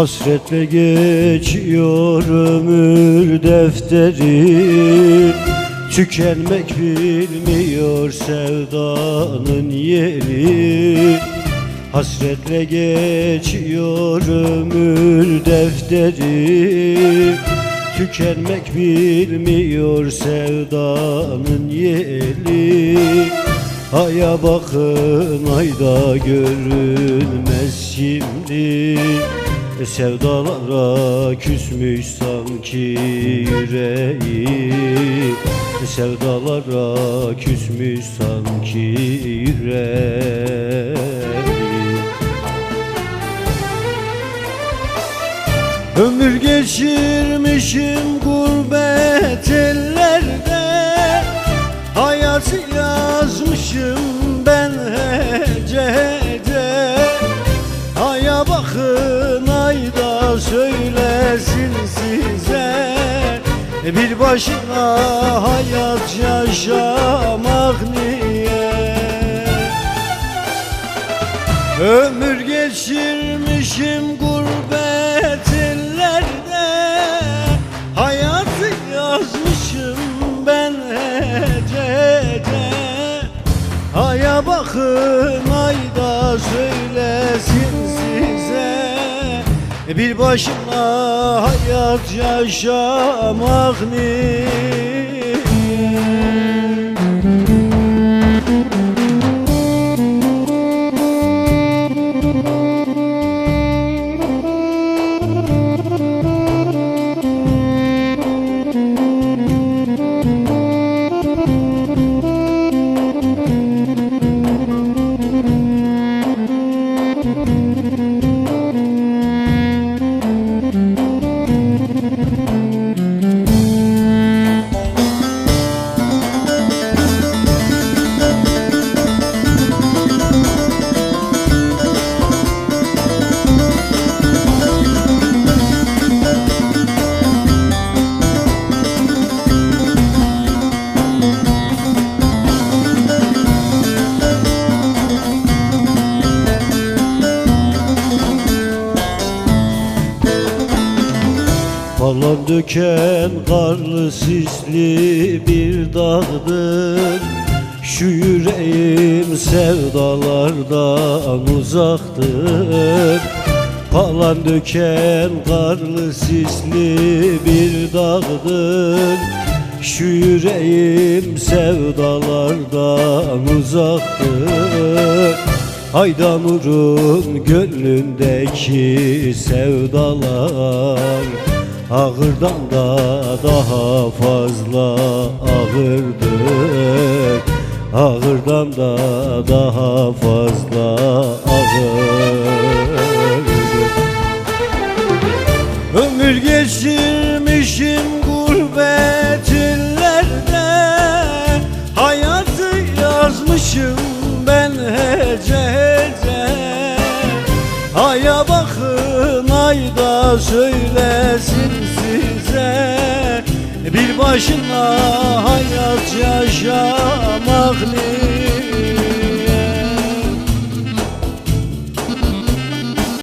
Hasretle geçiyor ömür defteri. Tükenmek bilmiyor sevdanın yeri. Hasretle geçiyor ömür defteri. Tükenmek bilmiyor sevdanın yeri. Aya bakın ayda görünmez şimdi Sevdalara küsmüş sanki yüreği E, Sevdalara küsmüş sanki yüreği Ömür geçirmişim Bir başına hayat yaşamak niye? Ömür geçirmişim gurbet ellerde. Hayatı yazmışım ben hece hece Aya bakın ayda söylesin Bir başıma hayat yaşamak niye Falan döken karlı sisli bir dağdır. Şu yüreğim sevdalardan uzaktır. Falan döken karlı sisli bir dağdır. Şu yüreğim sevdalardan uzaktır. Aydanur'un gönlündeki sevdalar Ağırdan da daha fazla ağırdır. Ağırdan da daha fazla ağırdır. Ömür geçirmişim gurbet illerde Hayatı yazmışım ben hece hece. Aya bakın ayda söylesin başına